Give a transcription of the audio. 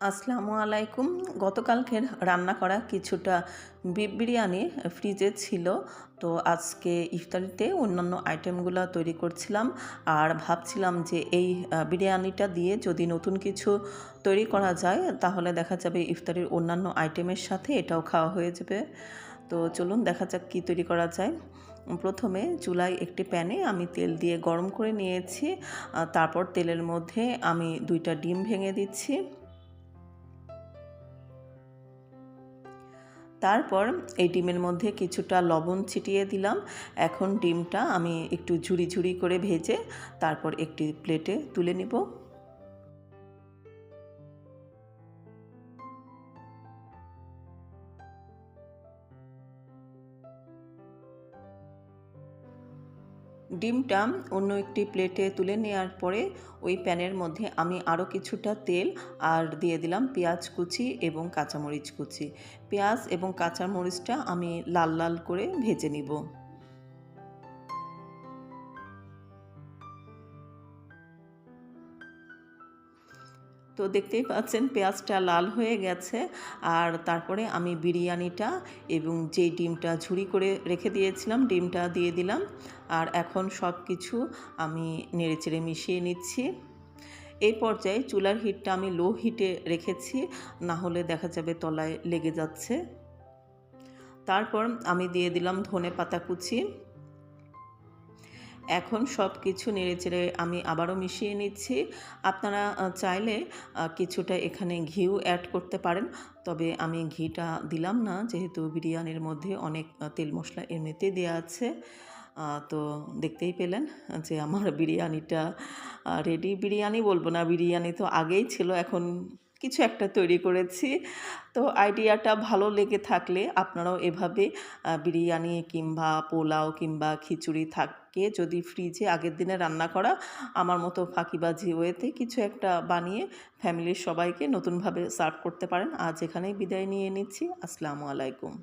আসসালামু আলাইকুম। গতকালকের রান্না করা কিছুটা বিফ বিরিয়ানি ফ্রিজে ছিল। তো আজকে ইফতারিতে অন্যান্য আইটেমগুলো তৈরি করছিলাম আর ভাবছিলাম যে এই বিরিয়ানিটা দিয়ে যদি নতুন কিছু তৈরি করা যায়, তাহলে দেখা যাবে ইফতারির অন্যান্য আইটেমের সাথে এটাও খাওয়া হয়ে যাবে। তো চলুন দেখা যাক কী তৈরি করা যায়। প্রথমে চুলায় একটি প্যানে আমি তেল দিয়ে গরম করে নিয়েছি। তারপর তেলের মধ্যে আমি দুইটা ডিম ভেঙে দিচ্ছি। তারপর এই ডিমের মধ্যে কিছুটা লবণ ছিটিয়ে দিলাম। এখন ডিমটা আমি একটু ঝুড়ি ঝুড়ি করে ভেজে তারপর একটি প্লেটে তুলে নিব। ডিমটা অন্য একটি প্লেটে তুলে নেওয়ার পরে ওই প্যানের মধ্যে আমি আরও কিছুটা তেল আর দিয়ে দিলাম পেঁয়াজ কুচি এবং কাঁচামরিচ কুচি। পেঁয়াজ এবং কাঁচামরিচটা আমি লাল লাল করে ভেজে নিব। তো দেখতেই পাচ্ছেন পেঁয়াজটা লাল হয়ে গেছে। আর তারপরে আমি বিরিয়ানিটা এবং যে ডিমটা ঝুড়ি করে রেখে দিয়েছিলাম, ডিমটা দিয়ে দিলাম। আর এখন সব কিছু আমি নেড়েচেড়ে মিশিয়ে নিচ্ছি। এই পর্যায়ে চুলার হিটটা আমি লো হিটে রেখেছি, না হলে দেখা যাবে তলায় লেগে যাচ্ছে। তারপর আমি দিয়ে দিলাম ধনে পাতা কুচি। এখন সব কিছু নেড়েচেড়ে আমি আবারও মিশিয়ে নিচ্ছি। আপনারা চাইলে কিছুটা এখানে ঘিউ অ্যাড করতে পারেন। তবে আমি ঘিটা দিলাম না, যেহেতু বিরিয়ানির মধ্যে অনেক তেল মশলা এমনিতেই দেওয়া আছে। তো দেখতেই পেলেন যে আমার বিরিয়ানিটা রেডি বিরিয়ানি বলব না, বিরিয়ানি তো আগেই ছিল, এখন কিছু একটা তৈরি করেছি। তো আইডিয়াটা ভালো লেগে থাকলে আপনারাও এভাবে বিরিয়ানি কিংবা পোলাও কিংবা খিচুড়ি থাকে যদি ফ্রিজে আগের দিনে রান্না করা, আমার মতো ফাঁকিবাজি ওয়েতে কিছু একটা বানিয়ে ফ্যামিলির সবাইকে নতুনভাবে সার্ভ করতে পারেন। আজ এখানেই বিদায় নিয়ে নিচ্ছি। আসসালামু আলাইকুম।